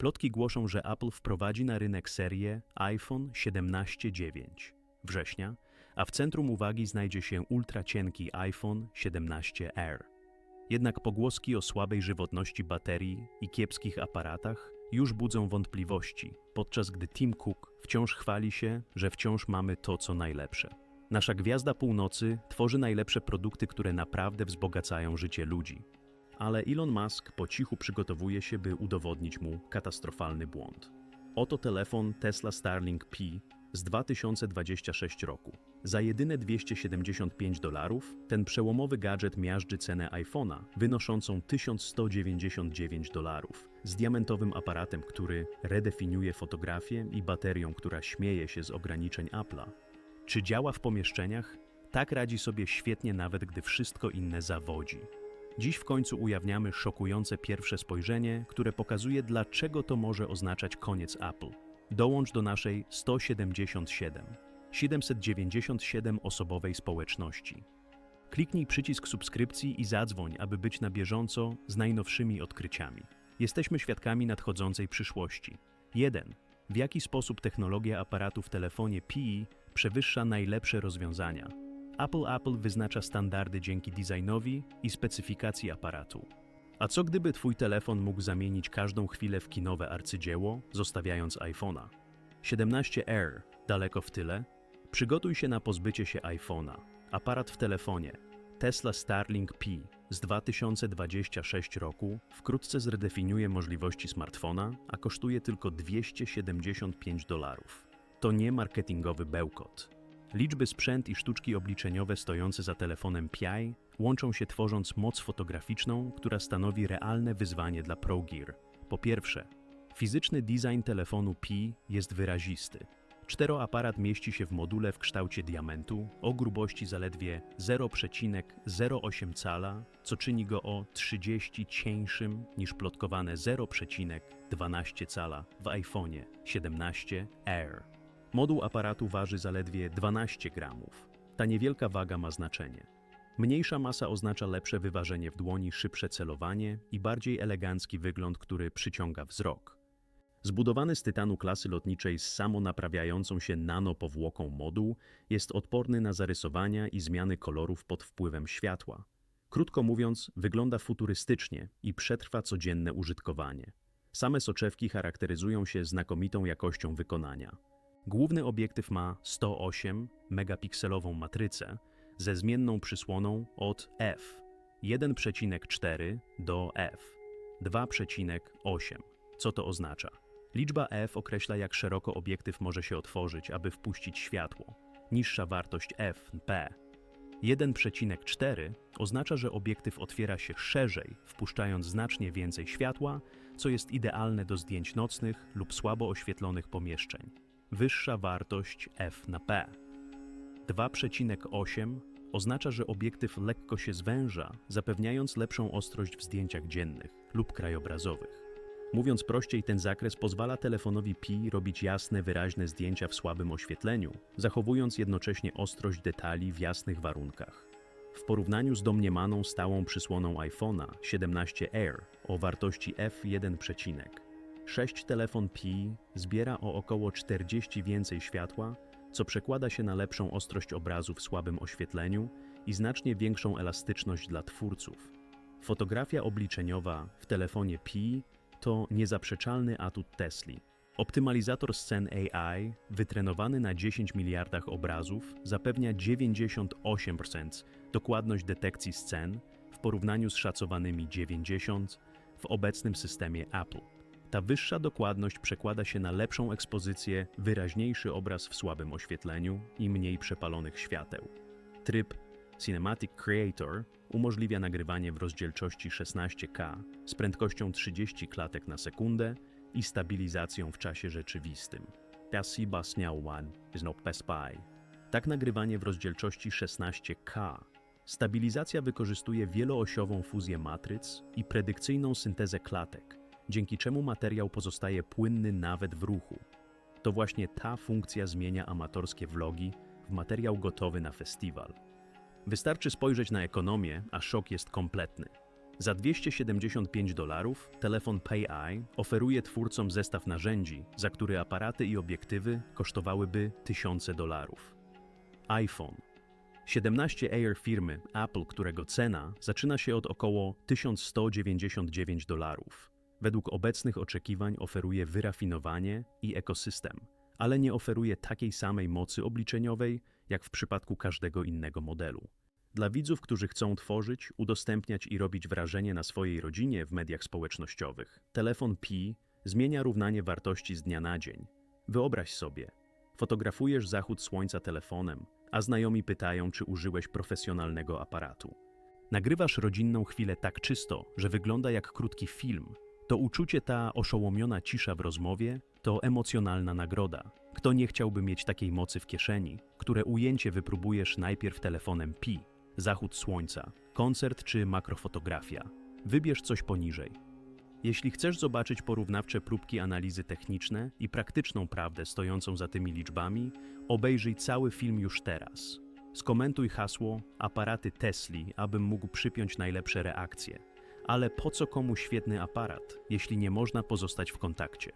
Plotki głoszą, że Apple wprowadzi na rynek serię iPhone 17.9 września, a w centrum uwagi znajdzie się ultracienki iPhone 17R. Jednak pogłoski o słabej żywotności baterii i kiepskich aparatach już budzą wątpliwości, podczas gdy Tim Cook wciąż chwali się, że wciąż mamy to, co najlepsze. Nasza gwiazda północy tworzy najlepsze produkty, które naprawdę wzbogacają życie ludzi. Ale Elon Musk po cichu przygotowuje się, by udowodnić mu katastrofalny błąd. Oto telefon Tesla Starlink P z 2026 roku. Za jedyne 275 dolarów ten przełomowy gadżet miażdży cenę iPhone'a wynoszącą 1199 dolarów z diamentowym aparatem, który redefiniuje fotografię i baterią, która śmieje się z ograniczeń Apple'a. Czy działa w pomieszczeniach? Tak radzi sobie świetnie nawet gdy wszystko inne zawodzi. Dziś w końcu ujawniamy szokujące pierwsze spojrzenie, które pokazuje dlaczego to może oznaczać koniec Apple. Dołącz do naszej 177, 797 osobowej społeczności. Kliknij przycisk subskrypcji i zadzwoń, aby być na bieżąco z najnowszymi odkryciami. Jesteśmy świadkami nadchodzącej przyszłości. 1. W jaki sposób technologia aparatu w telefonie PI przewyższa najlepsze rozwiązania? Apple Apple wyznacza standardy dzięki designowi i specyfikacji aparatu. A co gdyby Twój telefon mógł zamienić każdą chwilę w kinowe arcydzieło, zostawiając iPhone'a? 17R, daleko w tyle? Przygotuj się na pozbycie się iPhone'a. Aparat w telefonie. Tesla Starlink P z 2026 roku wkrótce zredefiniuje możliwości smartfona, a kosztuje tylko 275 dolarów. To nie marketingowy bełkot. Liczby sprzęt i sztuczki obliczeniowe stojące za telefonem PI łączą się tworząc moc fotograficzną, która stanowi realne wyzwanie dla ProGear. Po pierwsze, fizyczny design telefonu Pi jest wyrazisty. Czteroaparat mieści się w module w kształcie diamentu o grubości zaledwie 0,08 cala, co czyni go o 30 cieńszym niż plotkowane 0,12 cala w iPhone'ie 17R. Moduł aparatu waży zaledwie 12 gramów. Ta niewielka waga ma znaczenie. Mniejsza masa oznacza lepsze wyważenie w dłoni, szybsze celowanie i bardziej elegancki wygląd, który przyciąga wzrok. Zbudowany z tytanu klasy lotniczej z samonaprawiającą się nanopowłoką moduł jest odporny na zarysowania i zmiany kolorów pod wpływem światła. Krótko mówiąc, wygląda futurystycznie i przetrwa codzienne użytkowanie. Same soczewki charakteryzują się znakomitą jakością wykonania. Główny obiektyw ma 108 megapikselową matrycę ze zmienną przysłoną od f 1,4 do f 2,8. Co to oznacza? Liczba f określa jak szeroko obiektyw może się otworzyć, aby wpuścić światło. Niższa wartość f p 1,4 oznacza, że obiektyw otwiera się szerzej, wpuszczając znacznie więcej światła, co jest idealne do zdjęć nocnych lub słabo oświetlonych pomieszczeń. Wyższa wartość f na p 2,8 oznacza, że obiektyw lekko się zwęża, zapewniając lepszą ostrość w zdjęciach dziennych lub krajobrazowych. Mówiąc prościej, ten zakres pozwala telefonowi Pi robić jasne, wyraźne zdjęcia w słabym oświetleniu, zachowując jednocześnie ostrość detali w jasnych warunkach. W porównaniu z domniemaną stałą przysłoną iPhone'a 17R o wartości f1, 6 telefon Pi zbiera o około 40 więcej światła, co przekłada się na lepszą ostrość obrazu w słabym oświetleniu i znacznie większą elastyczność dla twórców. Fotografia obliczeniowa w telefonie Pi to niezaprzeczalny atut Tesli. Optymalizator scen AI, wytrenowany na 10 miliardach obrazów, zapewnia 98% dokładność detekcji scen w porównaniu z szacowanymi 90 w obecnym systemie Apple. Ta wyższa dokładność przekłada się na lepszą ekspozycję, wyraźniejszy obraz w słabym oświetleniu i mniej przepalonych świateł. Tryb Cinematic Creator umożliwia nagrywanie w rozdzielczości 16K z prędkością 30 klatek na sekundę i stabilizacją w czasie rzeczywistym. Pasiba not best buy. Tak nagrywanie w rozdzielczości 16K. Stabilizacja wykorzystuje wieloosiową fuzję matryc i predykcyjną syntezę klatek, dzięki czemu materiał pozostaje płynny nawet w ruchu. To właśnie ta funkcja zmienia amatorskie vlogi w materiał gotowy na festiwal. Wystarczy spojrzeć na ekonomię, a szok jest kompletny. Za 275 dolarów telefon PayEye oferuje twórcom zestaw narzędzi, za który aparaty i obiektywy kosztowałyby tysiące dolarów. iPhone 17 Air firmy Apple, którego cena zaczyna się od około 1199 dolarów. Według obecnych oczekiwań oferuje wyrafinowanie i ekosystem, ale nie oferuje takiej samej mocy obliczeniowej jak w przypadku każdego innego modelu. Dla widzów, którzy chcą tworzyć, udostępniać i robić wrażenie na swojej rodzinie w mediach społecznościowych, telefon Pi zmienia równanie wartości z dnia na dzień. Wyobraź sobie, fotografujesz zachód słońca telefonem, a znajomi pytają, czy użyłeś profesjonalnego aparatu. Nagrywasz rodzinną chwilę tak czysto, że wygląda jak krótki film. To uczucie, ta oszołomiona cisza w rozmowie, to emocjonalna nagroda. Kto nie chciałby mieć takiej mocy w kieszeni, które ujęcie wypróbujesz najpierw telefonem Pi, zachód słońca, koncert czy makrofotografia. Wybierz coś poniżej. Jeśli chcesz zobaczyć porównawcze próbki analizy techniczne i praktyczną prawdę stojącą za tymi liczbami, obejrzyj cały film już teraz. Skomentuj hasło aparaty Tesli, abym mógł przypiąć najlepsze reakcje. Ale po co komu świetny aparat, jeśli nie można pozostać w kontakcie?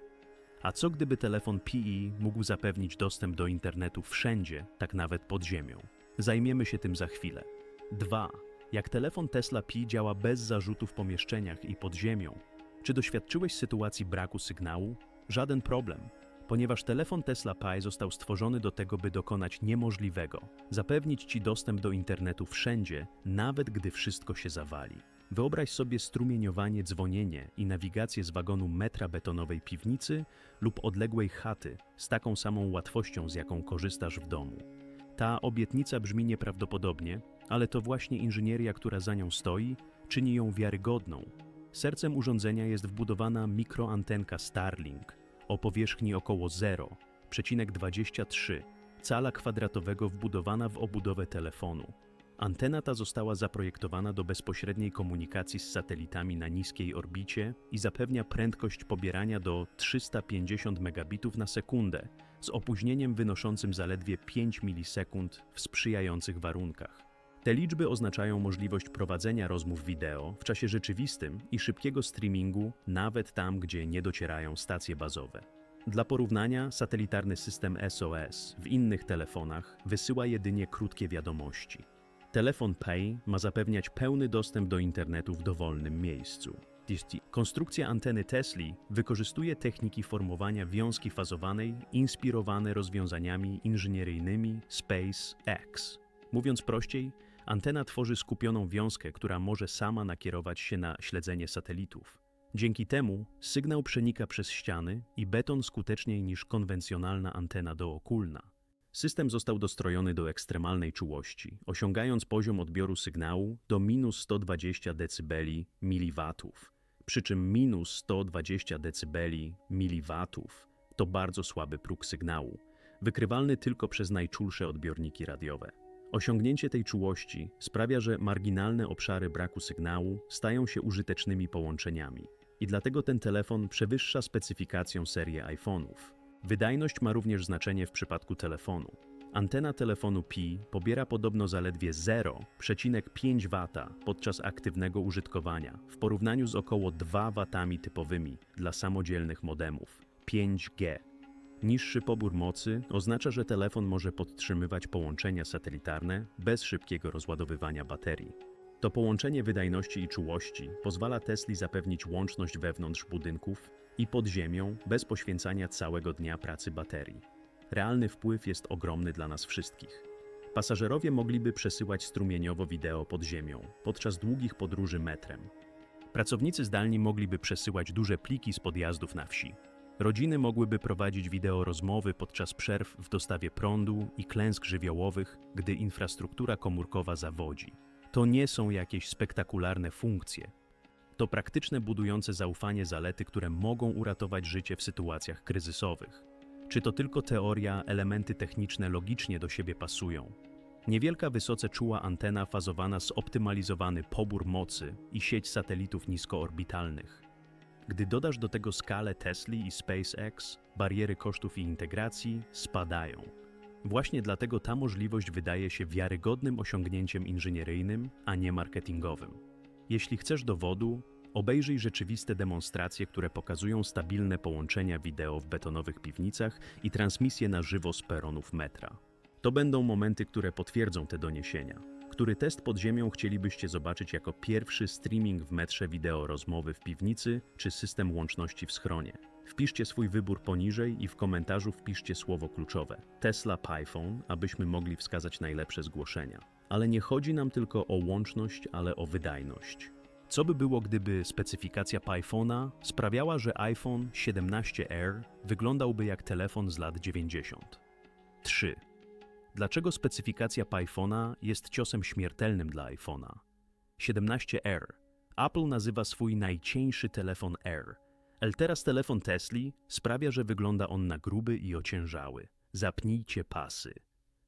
A co gdyby telefon PE mógł zapewnić dostęp do internetu wszędzie, tak nawet pod ziemią? Zajmiemy się tym za chwilę. 2. Jak telefon Tesla Pi działa bez zarzutu w pomieszczeniach i pod ziemią? Czy doświadczyłeś sytuacji braku sygnału? Żaden problem, ponieważ telefon Tesla Pi został stworzony do tego, by dokonać niemożliwego zapewnić Ci dostęp do internetu wszędzie, nawet gdy wszystko się zawali. Wyobraź sobie strumieniowanie, dzwonienie i nawigację z wagonu metra betonowej piwnicy lub odległej chaty z taką samą łatwością, z jaką korzystasz w domu. Ta obietnica brzmi nieprawdopodobnie, ale to właśnie inżynieria, która za nią stoi, czyni ją wiarygodną. Sercem urządzenia jest wbudowana mikroantenka Starlink o powierzchni około 0,23 cala kwadratowego wbudowana w obudowę telefonu. Antena ta została zaprojektowana do bezpośredniej komunikacji z satelitami na niskiej orbicie i zapewnia prędkość pobierania do 350 megabitów na sekundę z opóźnieniem wynoszącym zaledwie 5 milisekund w sprzyjających warunkach. Te liczby oznaczają możliwość prowadzenia rozmów wideo w czasie rzeczywistym i szybkiego streamingu nawet tam, gdzie nie docierają stacje bazowe. Dla porównania, satelitarny system SOS w innych telefonach wysyła jedynie krótkie wiadomości. Telefon Pay ma zapewniać pełny dostęp do internetu w dowolnym miejscu. Konstrukcja anteny Tesli wykorzystuje techniki formowania wiązki fazowanej inspirowane rozwiązaniami inżynieryjnymi SpaceX. Mówiąc prościej, antena tworzy skupioną wiązkę, która może sama nakierować się na śledzenie satelitów. Dzięki temu sygnał przenika przez ściany i beton skuteczniej niż konwencjonalna antena dookulna. System został dostrojony do ekstremalnej czułości, osiągając poziom odbioru sygnału do minus 120 dB miliwatów. Przy czym minus 120 dB miliwatów to bardzo słaby próg sygnału, wykrywalny tylko przez najczulsze odbiorniki radiowe. Osiągnięcie tej czułości sprawia, że marginalne obszary braku sygnału stają się użytecznymi połączeniami. I dlatego ten telefon przewyższa specyfikacją serię iPhone'ów. Wydajność ma również znaczenie w przypadku telefonu. Antena telefonu Pi pobiera podobno zaledwie 0,5 W podczas aktywnego użytkowania, w porównaniu z około 2 W typowymi dla samodzielnych modemów 5G. Niższy pobór mocy oznacza, że telefon może podtrzymywać połączenia satelitarne bez szybkiego rozładowywania baterii. To połączenie wydajności i czułości pozwala Tesli zapewnić łączność wewnątrz budynków i pod ziemią bez poświęcania całego dnia pracy baterii. Realny wpływ jest ogromny dla nas wszystkich. Pasażerowie mogliby przesyłać strumieniowo wideo pod ziemią podczas długich podróży metrem. Pracownicy zdalni mogliby przesyłać duże pliki z podjazdów na wsi. Rodziny mogłyby prowadzić wideo rozmowy podczas przerw w dostawie prądu i klęsk żywiołowych, gdy infrastruktura komórkowa zawodzi. To nie są jakieś spektakularne funkcje. To praktyczne, budujące zaufanie zalety, które mogą uratować życie w sytuacjach kryzysowych. Czy to tylko teoria, elementy techniczne logicznie do siebie pasują? Niewielka, wysoce czuła antena fazowana zoptymalizowany pobór mocy i sieć satelitów niskoorbitalnych. Gdy dodasz do tego skalę Tesli i SpaceX, bariery kosztów i integracji spadają. Właśnie dlatego ta możliwość wydaje się wiarygodnym osiągnięciem inżynieryjnym, a nie marketingowym. Jeśli chcesz dowodu, obejrzyj rzeczywiste demonstracje, które pokazują stabilne połączenia wideo w betonowych piwnicach i transmisje na żywo z peronów metra. To będą momenty, które potwierdzą te doniesienia. Który test pod ziemią chcielibyście zobaczyć jako pierwszy streaming w metrze wideo rozmowy w piwnicy czy system łączności w schronie? Wpiszcie swój wybór poniżej i w komentarzu wpiszcie słowo kluczowe Tesla Python, abyśmy mogli wskazać najlepsze zgłoszenia. Ale nie chodzi nam tylko o łączność, ale o wydajność. Co by było, gdyby specyfikacja Pythona sprawiała, że iPhone 17R wyglądał jak telefon z lat 90? 3. Dlaczego specyfikacja Pythona jest ciosem śmiertelnym dla iPhone'a? 17R. Apple nazywa swój najcieńszy telefon R. Ale teraz telefon Tesli sprawia, że wygląda on na gruby i ociężały. Zapnijcie pasy.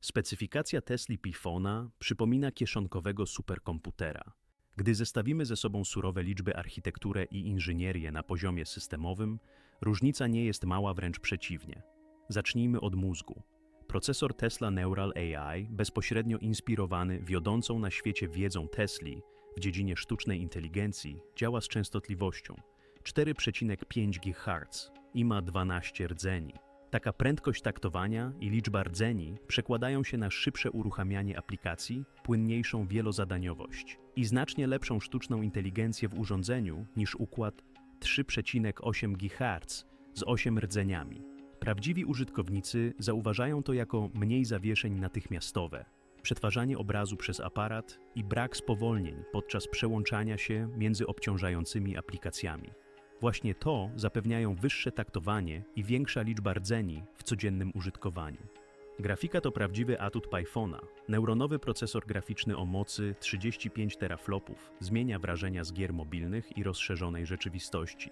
Specyfikacja Tesli Pifona przypomina kieszonkowego superkomputera. Gdy zestawimy ze sobą surowe liczby, architekturę i inżynierię na poziomie systemowym, różnica nie jest mała, wręcz przeciwnie. Zacznijmy od mózgu. Procesor Tesla Neural AI, bezpośrednio inspirowany wiodącą na świecie wiedzą Tesli w dziedzinie sztucznej inteligencji, działa z częstotliwością 4,5 GHz i ma 12 rdzeni. Taka prędkość taktowania i liczba rdzeni przekładają się na szybsze uruchamianie aplikacji, płynniejszą wielozadaniowość i znacznie lepszą sztuczną inteligencję w urządzeniu niż układ 3,8 GHz z 8 rdzeniami. Prawdziwi użytkownicy zauważają to jako mniej zawieszeń natychmiastowe, przetwarzanie obrazu przez aparat i brak spowolnień podczas przełączania się między obciążającymi aplikacjami. Właśnie to zapewniają wyższe taktowanie i większa liczba rdzeni w codziennym użytkowaniu. Grafika to prawdziwy atut Pythona. Neuronowy procesor graficzny o mocy 35 teraflopów zmienia wrażenia z gier mobilnych i rozszerzonej rzeczywistości.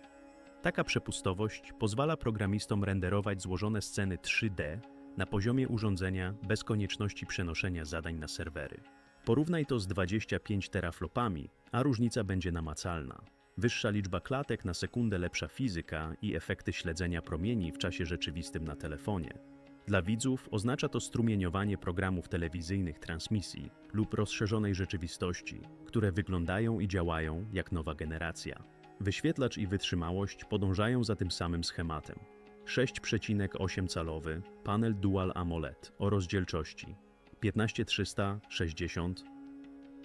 Taka przepustowość pozwala programistom renderować złożone sceny 3D na poziomie urządzenia bez konieczności przenoszenia zadań na serwery. Porównaj to z 25 teraflopami, a różnica będzie namacalna. Wyższa liczba klatek na sekundę, lepsza fizyka i efekty śledzenia promieni w czasie rzeczywistym na telefonie. Dla widzów oznacza to strumieniowanie programów telewizyjnych transmisji lub rozszerzonej rzeczywistości, które wyglądają i działają jak nowa generacja. Wyświetlacz i wytrzymałość podążają za tym samym schematem. 6,8 calowy panel Dual AMOLED o rozdzielczości 15360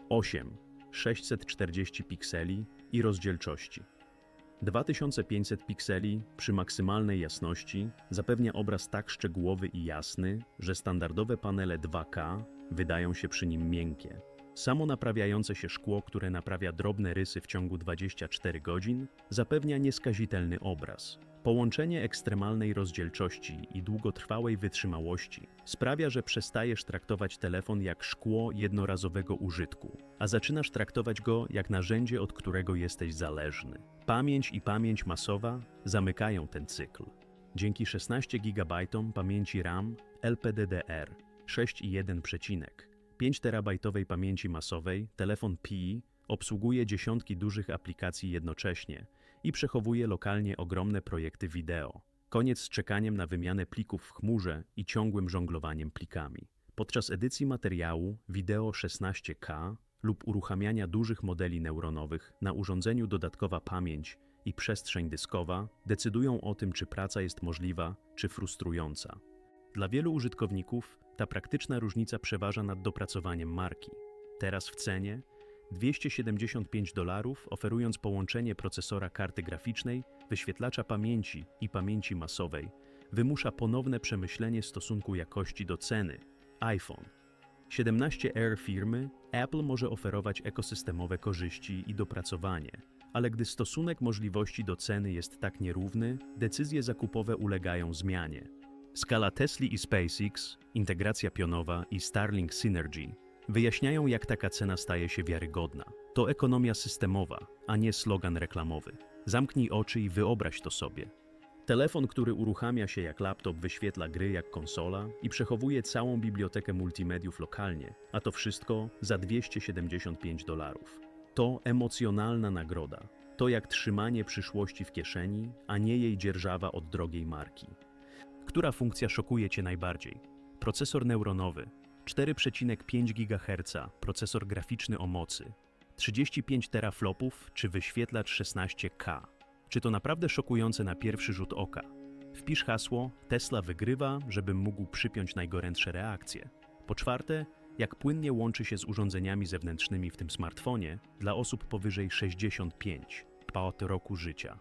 8 640 pikseli i rozdzielczości. 2500 pikseli przy maksymalnej jasności zapewnia obraz tak szczegółowy i jasny, że standardowe panele 2K wydają się przy nim miękkie. Samo naprawiające się szkło, które naprawia drobne rysy w ciągu 24 godzin, zapewnia nieskazitelny obraz. Połączenie ekstremalnej rozdzielczości i długotrwałej wytrzymałości sprawia, że przestajesz traktować telefon jak szkło jednorazowego użytku, a zaczynasz traktować go jak narzędzie, od którego jesteś zależny. Pamięć i pamięć masowa zamykają ten cykl. Dzięki 16 GB pamięci RAM LPDDR 6,1 przecinek 5 terabajtowej pamięci masowej telefon Pi obsługuje dziesiątki dużych aplikacji jednocześnie i przechowuje lokalnie ogromne projekty wideo. Koniec z czekaniem na wymianę plików w chmurze i ciągłym żonglowaniem plikami. Podczas edycji materiału wideo 16K lub uruchamiania dużych modeli neuronowych na urządzeniu dodatkowa pamięć i przestrzeń dyskowa decydują o tym, czy praca jest możliwa, czy frustrująca. Dla wielu użytkowników ta praktyczna różnica przeważa nad dopracowaniem marki. Teraz w cenie 275 dolarów, oferując połączenie procesora karty graficznej, wyświetlacza pamięci i pamięci masowej, wymusza ponowne przemyślenie stosunku jakości do ceny. iPhone 17R firmy Apple może oferować ekosystemowe korzyści i dopracowanie, ale gdy stosunek możliwości do ceny jest tak nierówny, decyzje zakupowe ulegają zmianie. Skala Tesla i SpaceX, integracja pionowa i Starlink Synergy wyjaśniają, jak taka cena staje się wiarygodna. To ekonomia systemowa, a nie slogan reklamowy. Zamknij oczy i wyobraź to sobie. Telefon, który uruchamia się jak laptop, wyświetla gry jak konsola i przechowuje całą bibliotekę multimediów lokalnie, a to wszystko za 275 dolarów. To emocjonalna nagroda. To jak trzymanie przyszłości w kieszeni, a nie jej dzierżawa od drogiej marki. Która funkcja szokuje Cię najbardziej? Procesor neuronowy, 4,5 GHz, procesor graficzny o mocy, 35 teraflopów czy wyświetlacz 16K. Czy to naprawdę szokujące na pierwszy rzut oka? Wpisz hasło Tesla wygrywa, żebym mógł przypiąć najgorętsze reakcje. Po czwarte, jak płynnie łączy się z urządzeniami zewnętrznymi w tym smartfonie dla osób powyżej 65 od roku życia.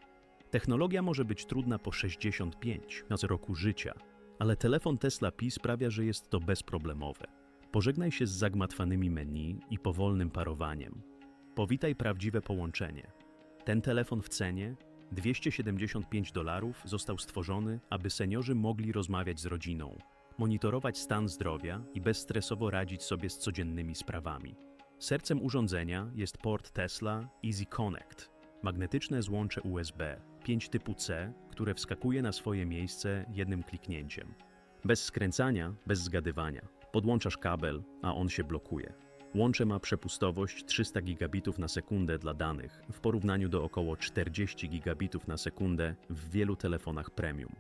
Technologia może być trudna po 65 z roku życia, ale telefon Tesla Pi sprawia, że jest to bezproblemowe. Pożegnaj się z zagmatwanymi menu i powolnym parowaniem. Powitaj prawdziwe połączenie. Ten telefon w cenie 275 dolarów został stworzony, aby seniorzy mogli rozmawiać z rodziną, monitorować stan zdrowia i bezstresowo radzić sobie z codziennymi sprawami. Sercem urządzenia jest port Tesla Easy Connect, magnetyczne złącze USB 5 typu C, które wskakuje na swoje miejsce jednym kliknięciem. Bez skręcania, bez zgadywania. Podłączasz kabel, a on się blokuje. Łącze ma przepustowość 300 gigabitów na sekundę dla danych, w porównaniu do około 40 gigabitów na sekundę w wielu telefonach premium.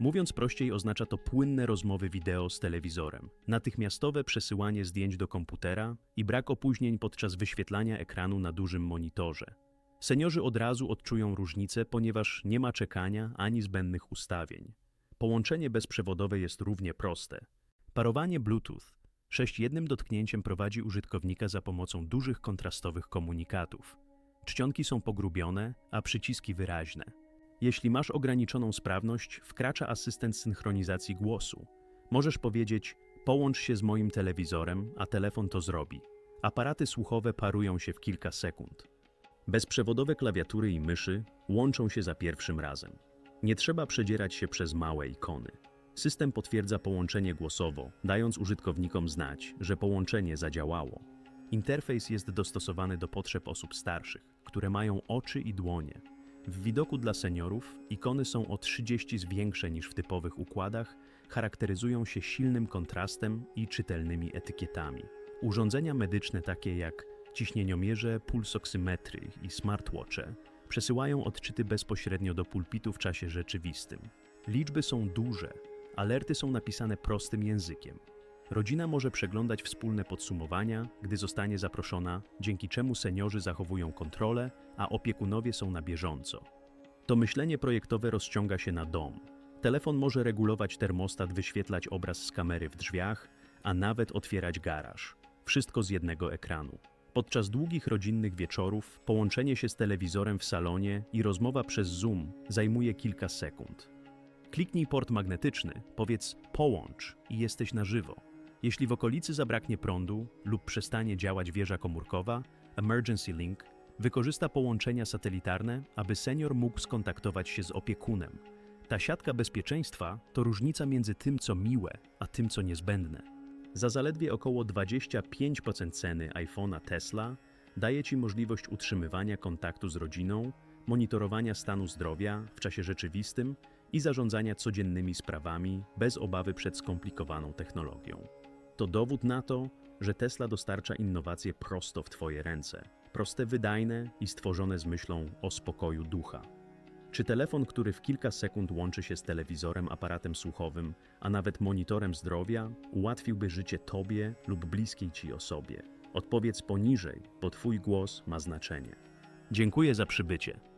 Mówiąc prościej, oznacza to płynne rozmowy wideo z telewizorem, natychmiastowe przesyłanie zdjęć do komputera i brak opóźnień podczas wyświetlania ekranu na dużym monitorze. Seniorzy od razu odczują różnicę, ponieważ nie ma czekania ani zbędnych ustawień. Połączenie bezprzewodowe jest równie proste. Parowanie Bluetooth 6 jednym dotknięciem prowadzi użytkownika za pomocą dużych kontrastowych komunikatów. Czcionki są pogrubione, a przyciski wyraźne. Jeśli masz ograniczoną sprawność, wkracza asystent synchronizacji głosu. Możesz powiedzieć: Połącz się z moim telewizorem, a telefon to zrobi. Aparaty słuchowe parują się w kilka sekund. Bezprzewodowe klawiatury i myszy łączą się za pierwszym razem. Nie trzeba przedzierać się przez małe ikony. System potwierdza połączenie głosowo, dając użytkownikom znać, że połączenie zadziałało. Interfejs jest dostosowany do potrzeb osób starszych, które mają oczy i dłonie. W widoku dla seniorów ikony są o 30 większe niż w typowych układach, charakteryzują się silnym kontrastem i czytelnymi etykietami. Urządzenia medyczne takie jak ciśnieniomierze, pulsoksymetry i smartwatche przesyłają odczyty bezpośrednio do pulpitu w czasie rzeczywistym. Liczby są duże, alerty są napisane prostym językiem. Rodzina może przeglądać wspólne podsumowania, gdy zostanie zaproszona, dzięki czemu seniorzy zachowują kontrolę, a opiekunowie są na bieżąco. To myślenie projektowe rozciąga się na dom. Telefon może regulować termostat, wyświetlać obraz z kamery w drzwiach, a nawet otwierać garaż. Wszystko z jednego ekranu. Podczas długich rodzinnych wieczorów połączenie się z telewizorem w salonie i rozmowa przez Zoom zajmuje kilka sekund. Kliknij port magnetyczny, powiedz połącz i jesteś na żywo. Jeśli w okolicy zabraknie prądu lub przestanie działać wieża komórkowa, Emergency Link wykorzysta połączenia satelitarne, aby senior mógł skontaktować się z opiekunem. Ta siatka bezpieczeństwa to różnica między tym, co miłe, a tym, co niezbędne. Za zaledwie około 25% ceny iPhone'a Tesla daje Ci możliwość utrzymywania kontaktu z rodziną, monitorowania stanu zdrowia w czasie rzeczywistym i zarządzania codziennymi sprawami bez obawy przed skomplikowaną technologią. To dowód na to, że Tesla dostarcza innowacje prosto w Twoje ręce, proste, wydajne i stworzone z myślą o spokoju ducha. Czy telefon, który w kilka sekund łączy się z telewizorem, aparatem słuchowym, a nawet monitorem zdrowia, ułatwiłby życie Tobie lub bliskiej Ci osobie? Odpowiedz poniżej, bo Twój głos ma znaczenie. Dziękuję za przybycie.